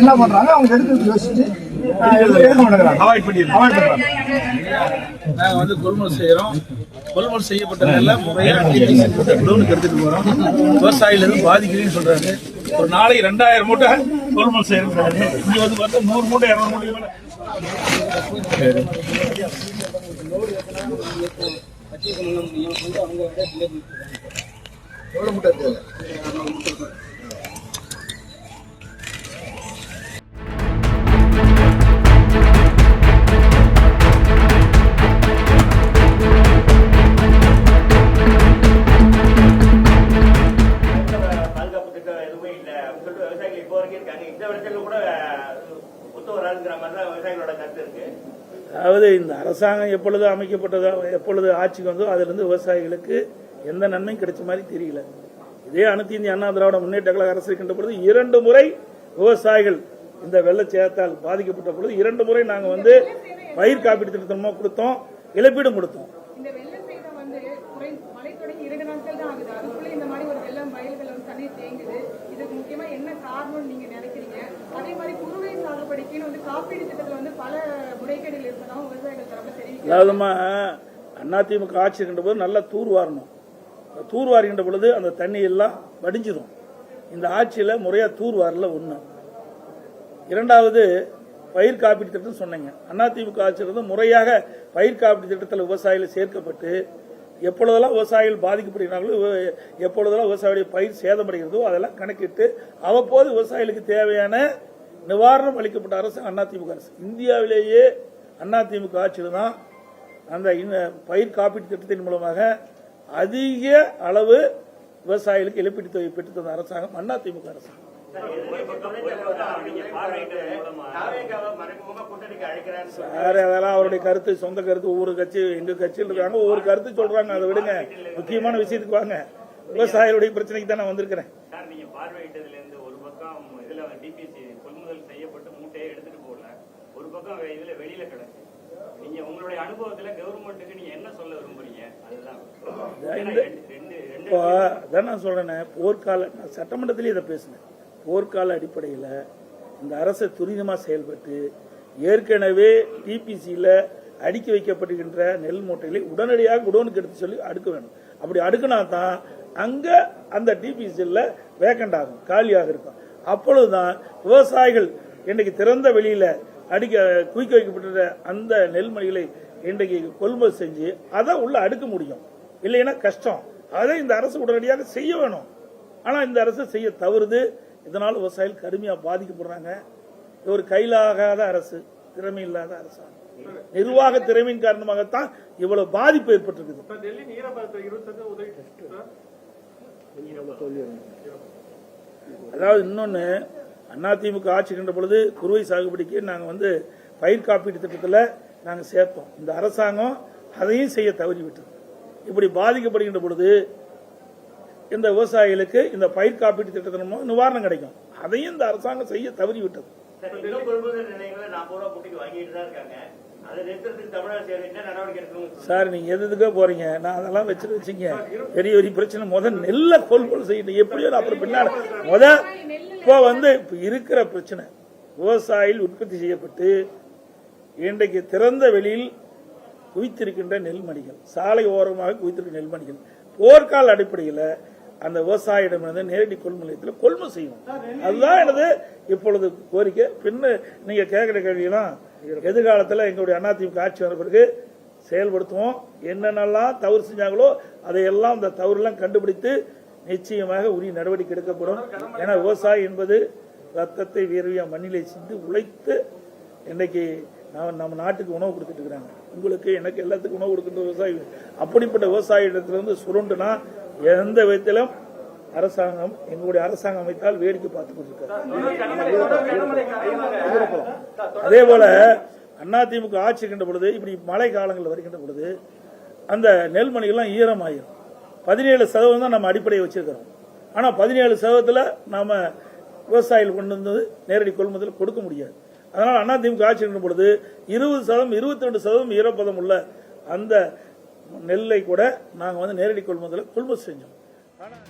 என்ன பண்றாங்க? அவங்க எடுக்கிறது யோசிச்சு எடுக்க எடுக்க மாட்டேங்கிறாங்க. அவாய்ட் பண்ணிடுறோம் அவாய்ட் பண்றாங்க. நாங்க வந்து கொள்முதல் செய்யறோம். கொள்முதல் செய்யப்பட்ட நெல்லை முறையா குடோனுக்கு எடுத்துட்டு போறோம். விவசாயில இருந்து பாதிக்கிறேன்னு சொல்றாரு ஒரு நாளைக்கு ரெண்டாயிரம் மூட்டை கொள்முதல் செய்யறாரு இங்க வந்து பார்த்தா நூறு மூட்டை இரநூறு மூட்டை மேல எவ்வளவு மூட்டை ஒத்து வராதுங்கிற மாதிரி தான் விவசாயிகளோட கருத்து இருக்கு. அதாவது இந்த அரசாங்கம் எப்பொழுது அமைக்கப்பட்டதோ எப்பொழுது ஆட்சிக்கு வந்தோ அதிலிருந்து விவசாயிகளுக்கு எந்த நன்மையும் கிடைச்ச மாதிரி தெரியல. இதே அனைத்து இந்திய அண்ணா திராவிட முன்னேற்ற கழக அரசு இருக்கின்ற பொழுது இரண்டு முறை விவசாயிகள் இந்த வெள்ளச்சேதத்தால் பாதிக்கப்பட்ட பொழுது இரண்டு முறை நாங்கள் வந்து பயிர் காப்பீடு திட்டமாக கொடுத்தோம் இழப்பீடும் கொடுத்தோம். இந்த வெள்ள சேதம் வந்து குறை மழை தொடங்கி இரண்டு நாட்கள் தான் ஆகுது. அதுக்குள்ள இந்த மாதிரி ஒரு வெள்ளம் வயல்கள் வந்து தண்ணீர் தேங்குது. இதுக்கு முக்கியமா என்ன காரணம்னு நீங்க குறுவை வந்து காப்பீடு வந்து பல முறைகேடுகள் இருப்பதாகவும் விவசாயிகள் அதாவதுமா அதிமுக ஆட்சி இருக்கின்ற போது நல்லா தூர் வாரணும். தூர் வாருகின்ற பொழுது அந்த தண்ணி எல்லாம் வடிஞ்சிடும் இந்த ஆட்சியில் முறையாக தூர் வாரல ஒன்று இரண்டாவது பயிர் காப்பீடு திட்டம் சொன்னீங்க. அதிமுக ஆட்சியிலிருந்து முறையாக பயிர் காப்பீடு திட்டத்தில் விவசாயிகள் சேர்க்கப்பட்டு எப்பொழுதெல்லாம் விவசாயிகள் பாதிக்கப்படுகிறார்களோ எப்பொழுதெல்லாம் விவசாயிகளுடைய பயிர் சேதமடைகிறதோ அதெல்லாம் கணக்கிட்டு அவ்வப்போது விவசாயிகளுக்கு தேவையான நிவாரணம் அளிக்கப்பட்ட அரசு அதிமுக அரசு. இந்தியாவிலேயே அதிமுக ஆட்சியில் தான் அந்த பயிர் காப்பீட்டு திட்டத்தின் மூலமாக அதிக அளவு விவசாயிகளுக்கு இழப்பீட்டு தொகை பெற்று தந்த அரசாங்கம் அதிமுக அரசாங்கம் ஒரு அதெல்லாம் அவருடைய கருத்து சொந்த கருத்து. ஒவ்வொரு கட்சி எங்க கட்சியில் இருக்காங்க. ஒவ்வொரு கருத்து சொல்றாங்க. அதை விடுங்க. முக்கியமான விஷயத்துக்கு வாங்க. விவசாயிகளுடைய பிரச்சனைக்கு தான் நான் வந்திருக்கிறேன் சார் நீங்க பார்வையிட்டதுல இருந்து ஒரு பக்கம் இதுல டிபிசி கொள்முதல் செய்யப்பட்டு மூட்டையை எடுத்துட்டு போகல. ஒரு பக்கம் இதுல வெளியில கிடக்கு. நீங்க உங்களுடைய அனுபவத்துல கவர்மெண்ட்டுக்கு நீங்க என்ன சொல்ல விரும்புறீங்க? அதுதான். அதான் நான் சொல்றேனே போர்க்கால நான் சட்டமன்றத்திலேயே இதை பேசினேன். போர்க்கால அடிப்படையில் இந்த அரசு துரிதமாக செயல்பட்டு ஏற்கனவே டிபிசியில் அடுக்கி வைக்கப்படுகின்ற நெல் மூட்டைகளை உடனடியாக குடோனுக்கு எடுத்து சொல்லி அடுக்க வேணும். அப்படி அடுக்கினா தான் அங்கே அந்த டிபிசியில் வேக்கண்ட் ஆகும் காலியாக இருக்கும். அப்பொழுதுதான் விவசாயிகள் இன்றைக்கு திறந்த வெளியில் அடிக்க குவிக்க வைக்கப்பட்ட அந்த நெல்மணிகளை இன்றைக்கு கொள்முதல் செஞ்சு அதை உள்ள அடுக்க முடியும். இல்லைன்னா கஷ்டம். அதை இந்த அரசு உடனடியாக செய்ய வேணும். ஆனா இந்த அரசு செய்ய தவறுது. இதனால் விவசாயிகள் கடுமையா பாதிக்கப்படுறாங்க. இது ஒரு கையிலாகாத அரசு திறமை இல்லாத அரசாங்கம். நிர்வாக திறமையின் காரணமாகத்தான் இவ்வளவு பாதிப்பு ஏற்பட்டிருக்குது. அதாவது இன்னொன்னு அதிமுக ஆட்சி கண்ட பொழுது குறுவை சாகுபடிக்கு நாங்க வந்து பயிர் காப்பீட்டு திட்டத்தில் நாங்கள் சேர்த்தோம். இந்த அரசாங்கம் அதையும் செய்ய தவறிவிட்டது. இப்படி பாதிக்கப்படுகின்ற பொழுது இந்த விவசாயிகளுக்கு இந்த பயிர் காப்பீட்டு திட்டத்தின் மூலம் நிவாரணம் கிடைக்கும். அதையும் இந்த அரசாங்கம் செய்ய தவறிவிட்டது. சார், நீங்க எது எதுக்கோ போறீங்க? நான் அதெல்லாம் வச்சுட்டு வச்சுங்க பெரிய பெரிய பிரச்சனை. முதல் நெல்லை கொள்முதல் செய்யணும். எப்படியோ அப்புறம் பின்னாடி முத இப்போ வந்து இப்போ இருக்கிற பிரச்சனை. விவசாயிகள் உற்பத்தி செய்யப்பட்டு இன்றைக்கு திறந்த வெளியில் குவித்திருக்கின்ற நெல்மணிகள் சாலை ஓரமாக குவித்திருக்கிற நெல்மணிகள் போர்க்கால அடிப்படையில் அந்த விவசாயிடமிருந்து நேரடி கொள்முதல் நிலையத்தில் கொள்முதல் செய்யணும் அதுதான் எனது இப்பொழுது கோரிக்கை. பின்ன நீங்க கேட்கிற கேள்வியெல்லாம் எதிர்காலத்தில் எங்களுடைய அதிமுக ஆட்சி வந்த பிறகு செயல்படுத்துவோம். என்னென்னலாம் தவறு செஞ்சாங்களோ அதையெல்லாம் அந்த தவறுலாம் கண்டுபிடித்து நிச்சயமாக உரிய நடவடிக்கை எடுக்கப்படும். ஏன்னா விவசாயி என்பது ரத்தத்தை வேர்வையா மண்ணிலே சிந்து உழைத்து இன்னைக்கு நம்ம நம்ம நாட்டுக்கு உணவு கொடுத்துட்டு இருக்கிறாங்க. உங்களுக்கு எனக்கு எல்லாத்துக்கும் உணவு கொடுக்கின்ற விவசாயி. அப்படிப்பட்ட விவசாய இடத்திலிருந்து சுருண்டுனா எந்த விதத்திலும் அரசாங்கம் எங்களுடைய அரசாங்கம் அமைத்தால் வேடிக்கை பார்த்து கொண்டிருக்கிறார் அதே போல அதிமுக ஆட்சி இருக்கின்ற பொழுது இப்படி மழை காலங்கள் வருகின்ற பொழுது அந்த நெல்மணிகள்லாம் ஈரமாயிரும். பதினேழு சதவீதம் தான் நம்ம அடிப்படையை வச்சிருக்கிறோம். ஆனால் பதினேழு சதவீதத்தில் நாம விவசாயிகள் கொண்டு வந்து நேரடி கொள்முதல் கொடுக்க முடியாது. அதனால் அதிமுக ஆட்சி இருக்கின்ற பொழுது இருபது சதவீதம் இருபத்தி ரெண்டு சதவீதம் ஈரப்பதம் உள்ள அந்த நெல்லை கூட நாங்கள் வந்து நேரடி கொள்முதலை கொள்முதல் செஞ்சோம். ஆனால்